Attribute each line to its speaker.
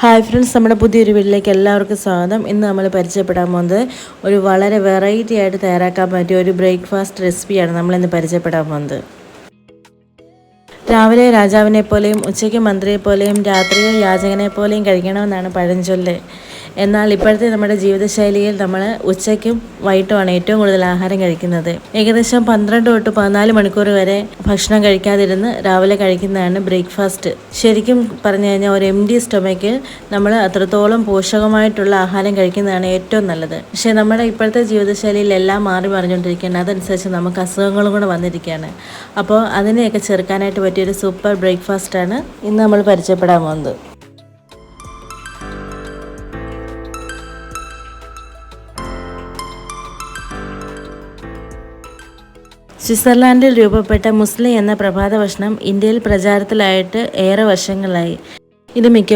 Speaker 1: Hi friends നമ്മുടെ പുതിയൊരു വീട്ടിലേക്ക് എല്ലാവർക്കും സ്വാഗതം. ഇന്ന് നമ്മൾ പരിചയപ്പെടാൻ പോകുന്നത് ഒരു വളരെ വെറൈറ്റി ആയിട്ട് തയ്യാറാക്കാൻ പറ്റിയ ഒരു ബ്രേക്ക്ഫാസ്റ്റ് റെസിപ്പിയാണ് നമ്മളിന്ന് പരിചയപ്പെടാൻ പോകുന്നത്. രാവിലെ രാജാവിനെ പോലെയും ഉച്ചയ്ക്ക് മന്ത്രിയെ പോലെയും രാത്രിയിൽ യാചകനെ പോലെയും കഴിക്കണമെന്നാണ് പഴഞ്ചൊല്ല്. എന്നാൽ ഇപ്പോഴത്തെ നമ്മുടെ ജീവിതശൈലിയിൽ നമ്മൾ ഉച്ചയ്ക്കും വൈകിട്ടുമാണ് ഏറ്റവും കൂടുതൽ ആഹാരം കഴിക്കുന്നത്. ഏകദേശം പന്ത്രണ്ട് തൊട്ട് പതിനാല് മണിക്കൂർ വരെ ഭക്ഷണം കഴിക്കാതിരുന്ന് രാവിലെ കഴിക്കുന്നതാണ് ബ്രേക്ക്ഫാസ്റ്റ്. ശരിക്കും പറഞ്ഞു കഴിഞ്ഞാൽ ഒരു എം ഡി സ്റ്റൊമയ്ക്ക് നമ്മൾ അത്രത്തോളം പോഷകമായിട്ടുള്ള ആഹാരം കഴിക്കുന്നതാണ് ഏറ്റവും നല്ലത്. പക്ഷേ നമ്മുടെ ഇപ്പോഴത്തെ ജീവിതശൈലിയിൽ എല്ലാം മാറി മറിഞ്ഞുകൊണ്ടിരിക്കുകയാണ്. അതനുസരിച്ച് നമുക്ക് അസുഖങ്ങളും കൂടെ വന്നിരിക്കുകയാണ്. അപ്പോൾ അതിനെയൊക്കെ ചെറുക്കാനായിട്ട് പറ്റിയൊരു സൂപ്പർ ബ്രേക്ക്ഫാസ്റ്റാണ് ഇന്ന് നമ്മൾ പരിചയപ്പെടാൻ പോകുന്നത്. സ്വിറ്റ്സർലാൻഡിൽ രൂപപ്പെട്ട മുസ്ലിം എന്ന പ്രഭാത ഭക്ഷണം ഇന്ത്യയിൽ പ്രചാരത്തിലായിട്ട് ഏറെ വർഷങ്ങളായി. ഇത് മിക്ക